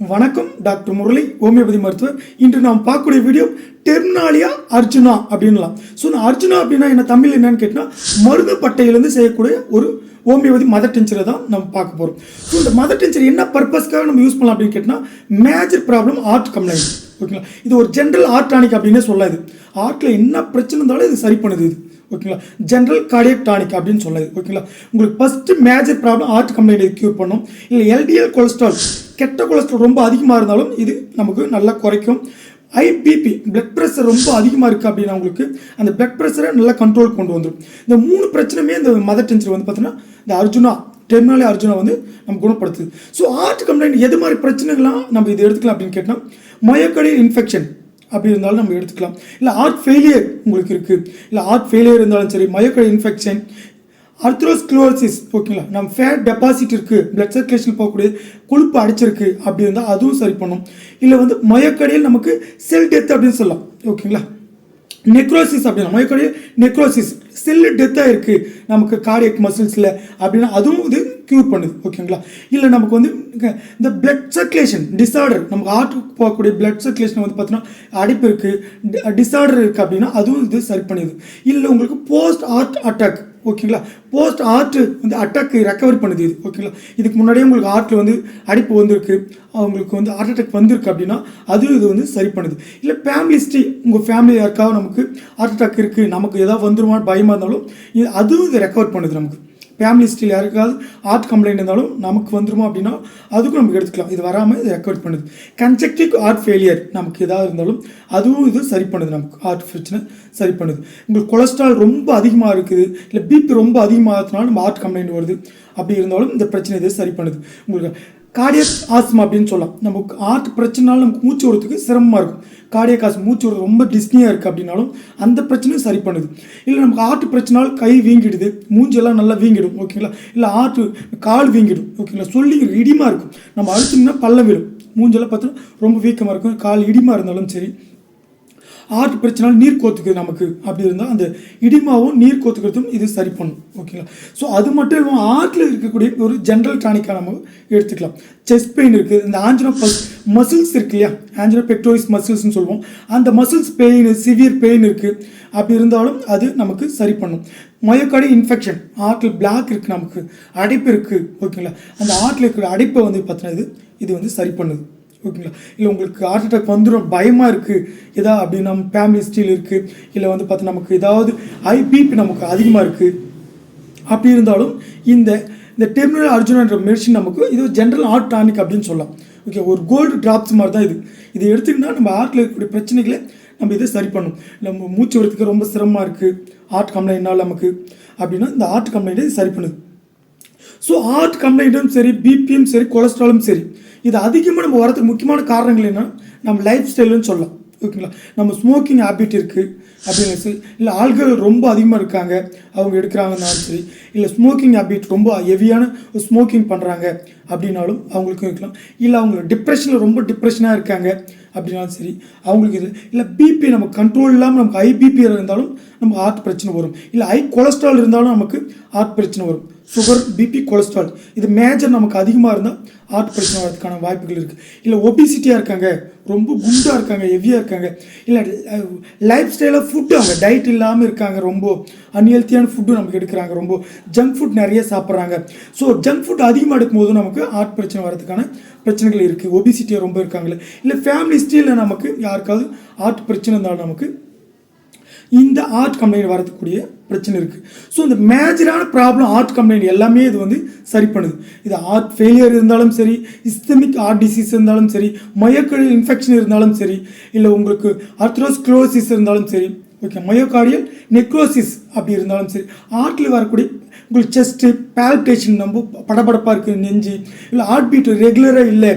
வணக்கம் doctor Murali homeopathy மருத்துவர். இன்று நாம் பார்க்கக்கூடிய வீடியோ டெர்மினாலியா அர்ஜுனா அப்படின்லாம் ஸோ நான் அர்ஜுனா அப்படின்னா என்ன தமிழ் என்னன்னு கேட்டால் மருந்து பட்டையிலேருந்து செய்யக்கூடிய ஒரு ஹோமியோபதி மதர் டென்ச்சரை தான் நம்ம பார்க்க போகிறோம் ஸோ இந்த மதர் டென்ச்சர் என்ன பர்பஸ்க்காக நம்ம யூஸ் பண்ணலாம் அப்படின்னு கேட்டால் மேஜர் ப்ராப்ளம் ஆர்ட் கம்ப்ளைண்ட் ஓகேங்களா இது ஒரு ஜென்ரல் ஆர்ட் டானிக் அப்படின்னே சொல்லாது. ஆர்ட்டில் என்ன பிரச்சனை இருந்தாலும் இது சரி பண்ணுது இது. ஓகேங்களா ஜென்ரல் கார்டியக் டானிக் அப்படின்னு சொல்லுது. ஓகேங்களா உங்களுக்கு first major problem heart complaint cure பண்ணும். இல்லை எல்டிஎல் கொலஸ்ட்ரால் கெட்ட கொலஸ்ட்ரால் ரொம்ப அதிகமாக இருந்தாலும் இது நமக்கு நல்லா குறைக்கும். ஐபிபி பிளட் ப்ரெஷர் ரொம்ப அதிகமாக இருக்குது அப்படின்னா உங்களுக்கு அந்த பிளட் ப்ரெஷரை நல்லா கண்ட்ரோல் கொண்டு வந்துடும் இந்த மூணு பிரச்சனையுமே இந்த மதர் டென்ஷன் வந்து பார்த்தீங்கன்னா இந்த அர்ஜுனா டெர்மினாலே அர்ஜுனா வந்து நம்ம குணப்படுத்துது. ஸோ ஹார்ட் கம்ப்ளைண்ட் எது மாதிரி பிரச்சனைகள்லாம் நம்ம இது எடுத்துக்கலாம் அப்படின்னு கேட்டால் மயக்கடியல் இன்ஃபெக்ஷன் அப்படி இருந்தாலும் நம்ம எடுத்துக்கலாம். இல்லை ஹார்ட் ஃபெயிலியர் உங்களுக்கு இருக்குது இல்லை ஹார்ட் ஃபெயிலியர் இருந்தாலும் சரி மயோக்கடி இன்ஃபெக்ஷன் அர்த்ரோஸ்க்ளோசிஸ் ஓகேங்களா நம்ம ஃபேட் டெபாசிட் இருக்குது பிளட் சர்க்குலேஷன் போகக்கூடிய கொழுப்பு அடைச்சிருக்கு அப்படி இருந்தால் அதுவும் சரி பண்ணும். இல்லை வந்து மயக்கடையில் நமக்கு செல் டெத் அப்படின்னு சொல்லலாம் ஓகேங்களா நெக்ரோசிஸ் அப்படின்னா மயக்கடையில் நெக்ரோசிஸ் செல்லு டெத்தாக இருக்குது நமக்கு கார்டியக் மசில்ஸில் அப்படின்னா அதுவும் இது க்யூர் பண்ணுது ஓகேங்களா இல்லை நமக்கு வந்து இந்த பிளட் சர்க்குலேஷன் டிசார்டர் நமக்கு ஹார்ட்டுக்கு போகக்கூடிய பிளட் சர்க்குலேஷன் வந்து பார்த்தீங்கன்னா அடைப்பு இருக்குது டிசார்டர் இருக்குது அப்படின்னா அதுவும் இது சரி பண்ணுது இல்லை உங்களுக்கு போஸ்ட் ஹார்ட் அட்டாக் ஓகேங்களா போஸ்ட் ஹார்ட் வந்து அட்டாக் ரெக்கவர் பண்ணுது இது ஓகேங்களா இதுக்கு முன்னாடியே உங்களுக்கு ஹார்ட்டில் வந்து அடிப்பு வந்திருக்கு. அவங்களுக்கு வந்து ஹார்ட் அட்டாக் வந்திருக்கு அப்படின்னா அதுவும் இது வந்து சரி பண்ணுது. இல்லை ஃபேமிலி ஹிஸ்ட்ரி உங்கள் ஃபேமிலி யாருக்காவது நமக்கு ஹார்ட் அட்டாக் இருக்குது நமக்கு எதாவது வந்துருமான்னு பயமாக இருந்தாலும் இது அதுவும் இது ரெக்கவர் பண்ணுது நமக்கு. ஃபேமிலி ஹிஸ்ட்ரியில் யாருக்காவது ஹார்ட் கம்ப்ளைண்ட் இருந்தாலும் நமக்கு வந்துருமா அப்படின்னா அதுக்கும் நமக்கு எடுத்துக்கலாம். இது வராமல் இது ரெக்கவர் பண்ணுது. கன்ஜெக்டிவ் ஹார்ட் ஃபெயிலியர் நமக்கு எதாவது இருந்தாலும் அதுவும் இது சரி பண்ணுது நமக்கு. ஹார்ட் பிரச்சனை சரி பண்ணுது. உங்களுக்கு கொலஸ்ட்ரால் ரொம்ப அதிகமாக இருக்குது இல்லை பிபி ரொம்ப அதிகமாகிறதுனால நம்ம ஹார்ட் கம்ப்ளைண்ட் வருது. அப்படி இருந்தாலும் இந்த பிரச்சனை இது சரி பண்ணுது. உங்களுக்கு கார்டியக் ஆஸ்மா அப்படின்னு சொல்லலாம். நமக்கு ஹார்ட் பிரச்சனைனால நமக்கு மூச்சு விடுறதுக்கு சிரமமாக இருக்கும். கார்டியக் ஆஸ்மா மூச்சு விடுறது ரொம்ப டிஸ்னியாக இருக்குது அப்படின்னாலும் அந்த பிரச்சனையும் சரி பண்ணுது. இல்லை நமக்கு ஹார்ட் பிரச்சனால் கை வீங்கிடுது மூஞ்செல்லாம் நல்லா வீங்கிடும் ஓகேங்களா இல்லை ஹார்ட் கால் வீங்கிடும் ஓகேங்களா சொல்லி இடிமா இருக்கும். நம்ம அழுத்தம்னா பள்ளம் விடும் மூஞ்செல்லாம் பார்த்தோன்னா ரொம்ப வீக்கமாக இருக்கும். கால் இடிமா இருந்தாலும் சரி ஆர்ட் பிரச்சனை நீர் கோத்துக்குது நமக்கு. அப்படி இருந்தால் அந்த இடிமாவும் நீர் கோத்துக்கிறதும் இது சரி பண்ணும். ஓகேங்களா? ஸோ அது மட்டும் இல்லாமல் ஆர்ட்டில் இருக்கக்கூடிய ஒரு ஜென்ரல் டானிக்காக நம்ம எடுத்துக்கலாம். செஸ்ட் பெயின் இருக்குது இந்த ஆஞ்சினோ பஸ் மசில்ஸ் இருக்கு இல்லையா? ஆஞ்சினோ பெக்டோரிஸ் மசில்ஸ்னு சொல்லுவோம். அந்த மசில்ஸ் பெயின் சிவியர் பெயின் இருக்குது அப்படி இருந்தாலும் அது நமக்கு சரி பண்ணும். மயோக்காடி இன்ஃபெக்ஷன் ஆர்ட்டில் பிளாக் இருக்குது நமக்கு. அடைப்பு இருக்குது ஓகேங்களா? அந்த ஆர்ட்டில் இருக்கிற அடைப்பை வந்து பார்த்தீங்கன்னா இது இது வந்து சரி பண்ணுது. ஓகேங்களா இல்லை உங்களுக்கு ஹார்ட் அட்டாக் வந்துடும் பயமாக இருக்குது எதா அப்படி நம்ம ஃபேமிலி ஹிஸ்ட்ரியில் இருக்குது இல்லை வந்து பார்த்தா நமக்கு ஏதாவது ஐபிபி நமக்கு அதிகமாக இருக்குது அப்படி இருந்தாலும் இந்த இந்த டெர்மினல் அர்ஜுனன்ற மெடிசின் நமக்கு இது ஜென்ரல் ஹார்ட் டானிக் அப்படின்னு சொல்லலாம். ஓகே ஒரு கோல்டு ட்ராப்ஸ் மாதிரி தான் இது. இதை எடுத்துக்கிட்டால் நம்ம ஹார்ட்டில் இருக்கக்கூடிய பிரச்சனைகளை நம்ம இதை சரி பண்ணும். நம்ம மூச்சு விடுறதுக்கு ரொம்ப சிரமமாக இருக்குது ஹார்ட் கம்ப்ளைண்ட்னால் நமக்கு அப்படின்னா இந்த ஹார்ட் கம்ப்ளைண்ட்டை சரி பண்ணுது. ஸோ ஹார்ட் கம்ப்ளைண்ட்டும் சரி பிபியும் சரி கொலஸ்ட்ராலும் சரி. இது அதிகமாக நம்ம வரதுக்கு முக்கியமான காரணங்கள் என்ன நம்ம லைஃப் ஸ்டைலுன்னு சொல்லலாம். ஓகேங்களா நம்ம ஸ்மோக்கிங் ஹேபிட் இருக்குது அப்படின்னு சரி இல்லை ஆள்கள் ரொம்ப அதிகமாக இருக்காங்க அவங்க எடுக்கிறாங்கன்னாலும் சரி இல்லை ஸ்மோக்கிங் ஹேபிட் ரொம்ப ஹெவியான ஸ்மோக்கிங் பண்ணுறாங்க அப்படின்னாலும் அவங்களுக்கும் இருக்கலாம். இல்லை அவங்க டிப்ரெஷனில் ரொம்ப டிப்ரெஷனாக இருக்காங்க அப்படின்னாலும் சரி அவங்களுக்கு இது இல்லை பிபி நம்ம கண்ட்ரோல் இல்லாமல் நமக்கு ஹை பிபி இருந்தாலும் நமக்கு ஹார்ட் பிரச்சனை வரும். இல்லை ஹை கொலஸ்ட்ரால் இருந்தாலும் நமக்கு ஹார்ட் பிரச்சனை வரும். சுகர் பிபி கொலஸ்ட்ரால் இது மேஜர் நமக்கு அதிகமாக இருந்தால் ஹார்ட் பிரச்சனை வரதுக்கான வாய்ப்புகள் இருக்குது இல்லை ஒபிசிட்டியாக இருக்காங்க ரொம்ப குண்டாக இருக்காங்க ஹெவியாக இருக்காங்க இல்லை லைஃப் ஸ்டைலாக ஃபுட்டு அவங்க டயட் இல்லாமல் இருக்காங்க ரொம்ப. அன்ஹெல்த்தியான ஃபுட்டு நமக்கு எடுக்கிறாங்க ரொம்ப. ஜங்க் ஃபுட் நிறைய சாப்பிட்றாங்க. ஸோ ஜங்க் ஃபுட் அதிகமாக எடுக்கும்போது நமக்கு ஹார்ட் பிரச்சனை வரதுக்கான பிரச்சனைகள் இருக்குது ஒபிசிட்டியாக ரொம்ப இருக்காங்களே. இல்லை ஃபேமிலி ஸ்டீலில் நமக்கு யாருக்காவது ஹார்ட் பிரச்சனை இருந்தாலும் நமக்கு இந்த ஆர்ட் கம்ப்ளைண்ட் வரக்கூடிய பிரச்சனை இருக்குது ஸோ இந்த மேஜரான ப்ராப்ளம் ஹார்ட் கம்ப்ளைண்ட் எல்லாமே இது வந்து சரி பண்ணுது. இது ஆர்ட் ஃபெயிலியர் இருந்தாலும் சரி இஸ்தமிக் ஆர்ட் டிசீஸ் இருந்தாலும் சரி மயோக்கார்டியல் இன்ஃபெக்ஷன் இருந்தாலும் சரி இல்லை உங்களுக்கு அர்த்ரோஸ்க்ளோசிஸ் இருந்தாலும் சரி ஓகே மயோகார்டியல் நெக்ரோசிஸ் அப்படி இருந்தாலும் சரி ஆர்ட்டில் வரக்கூடிய உங்களுக்கு செஸ்ட்டு பேல்டேஷன் நம்ம படபடப்பாக இருக்குது நெஞ்சு இல்லை ஹார்ட் பீட் ரெகுலராக இல்லை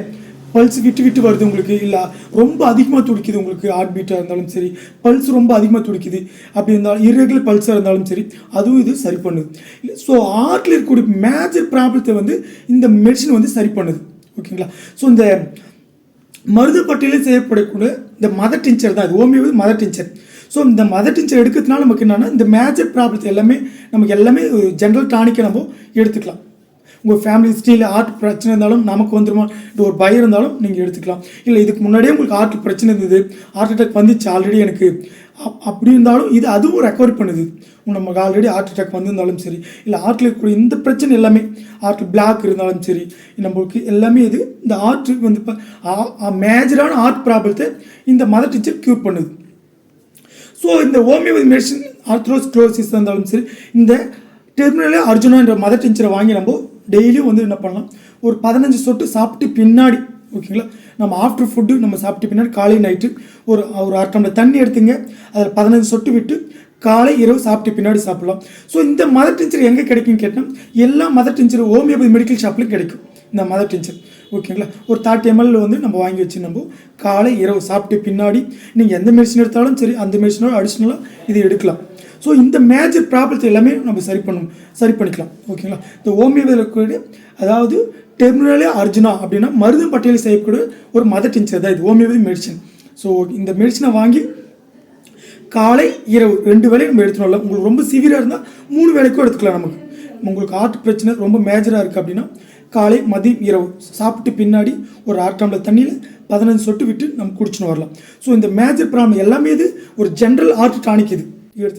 பல்ஸ் விட்டு விட்டு வருது உங்களுக்கு. இல்லை ரொம்ப அதிகமாக துடிக்குது உங்களுக்கு ஹார்ட் பீட்டாக இருந்தாலும் சரி பல்ஸ் ரொம்ப அதிகமாக துடிக்குது அப்படி இருந்தாலும் இரகுலர் பல்ஸாக இருந்தாலும் சரி அதுவும் இது சரி பண்ணுது. ஸோ ஹார்ட்டில் இருக்கக்கூடிய மேஜர் ப்ராப்ளத்தை வந்து இந்த மெடிசன் வந்து சரி பண்ணுது. ஓகேங்களா? ஸோ இந்த மருது பட்டியலில் செய்யப்படக்கூடிய இந்த மதர் டிஞ்சர் தான் இது. ஓமியோ மதர் டிஞ்சர் ஸோ இந்த மதர் டிஞ்சர் எடுக்கிறதுனால நமக்கு என்னென்னா இந்த மேஜர் ப்ராப்ளத்தை எல்லாமே நமக்கு எல்லாமே ஜென்ரல் டானிக்கை நம்ம எடுத்துக்கலாம். உங்கள் ஃபேமிலி ஹிஸ்ட்ரியில் ஆர்ட் பிரச்சனை இருந்தாலும் நமக்கு வந்துருமா? இது ஒரு பயம் இருந்தாலும் நீங்கள் எடுத்துக்கலாம். இல்லை இதுக்கு முன்னாடியே உங்களுக்கு ஹார்ட் பிரச்சனை இருந்தது. ஹார்ட் அட்டாக் வந்துச்சு ஆல்ரெடி எனக்கு. அப்- அப்படி இருந்தாலும் இது அதுவும் ரெக்கவர் பண்ணுது. நமக்கு ஆல்ரெடி ஹார்ட் அட்டாக் வந்திருந்தாலும் சரி இல்லை ஹார்ட்டில் இருக்கக்கூடிய இந்த பிரச்சனை எல்லாமே ஹார்ட்டில் பிளாக் இருந்தாலும் சரி நம்மளுக்கு எல்லாமே இது இந்த ஹார்ட்டுக்கு வந்து இப்போ மேஜரான ஹார்ட் ப்ராப்ளத்தை இந்த மதர் டீச்சர் க்யூர் பண்ணுது. ஸோ இந்த ஹோமியோபதி மெடிசன் ஆர்த்ரோஸ்க்ளோசிஸ் இருந்தாலும் சரி இந்த டெர்மினலே அர்ஜுனா என்ற மதர் டீச்சரை வாங்கி நம்ம டெய்லியும் வந்து என்ன பண்ணலாம்? ஒரு பதினஞ்சு சொட்டு சாப்பிட்டு பின்னாடி ஓகேங்களா? நம்ம ஆஃப்டர் ஃபுட்டு நம்ம சாப்பிட்டு பின்னாடி காலை நைட்டு ஒரு ஒரு அரை டம்ளர் தண்ணி எடுத்துங்க. அதில் பதினஞ்சு சொட்டு விட்டு காலை இரவு சாப்பிட்டு பின்னாடி சாப்பிட்லாம். ஸோ இந்த மதர் டிஞ்சர் எங்கே கிடைக்கும்னு கேட்டால் எல்லா மதர் டிஞ்சர் ஹோமியோபதி மெடிக்கல் ஷாப்லையும் கிடைக்கும். இந்த மதர் டிஞ்சர் ஓகேங்களா? ஒரு தேர்ட்டி எம்எல் வந்து நம்ம வாங்கி வச்சு நம்ம காலை இரவு சாப்பிட்டு பின்னாடி நீங்கள் எந்த மெடிசன் எடுத்தாலும் சரி அந்த மெடிசனோட அடிஷ்னலாக இது எடுக்கலாம். ஸோ இந்த மேஜர் ப்ராப்ளத்தை எல்லாமே நம்ம சரி பண்ணும் சரி பண்ணிக்கலாம். ஓகேங்களா இந்த ஹோமியோபதியில் இருக்கக்கூடிய அதாவது டெர்மினலே அர்ஜுனா அப்படின்னா மருந்து பட்டியலில் செய்யக்கூடிய ஒரு மதர் டிஞ்சர் தான் இது ஹோமியோபதி மெடிசன் ஸோ இந்த மெடிசனை வாங்கி காலை இரவு ரெண்டு வேலையும் நம்ம எடுத்துனோம்ல உங்களுக்கு ரொம்ப சிவியராக இருந்தால் மூணு வேலைக்கும் எடுத்துக்கலாம் நமக்கு. உங்களுக்கு ஹார்ட் பிரச்சனை ரொம்ப மேஜராக இருக்குது அப்படின்னா காலை மதியம் இரவு சாப்பிட்டு பின்னாடி ஒரு ஆறு டம்ளர் தண்ணியில் பதினஞ்சு சொட்டு விட்டு நம்ம குடிச்சுன்னு வரலாம். ஸோ இந்த மேஜர் ப்ராப்ளம் எல்லாமே இது ஒரு ஜென்ரல் ஹார்ட் டானிக் இது. எடுத்து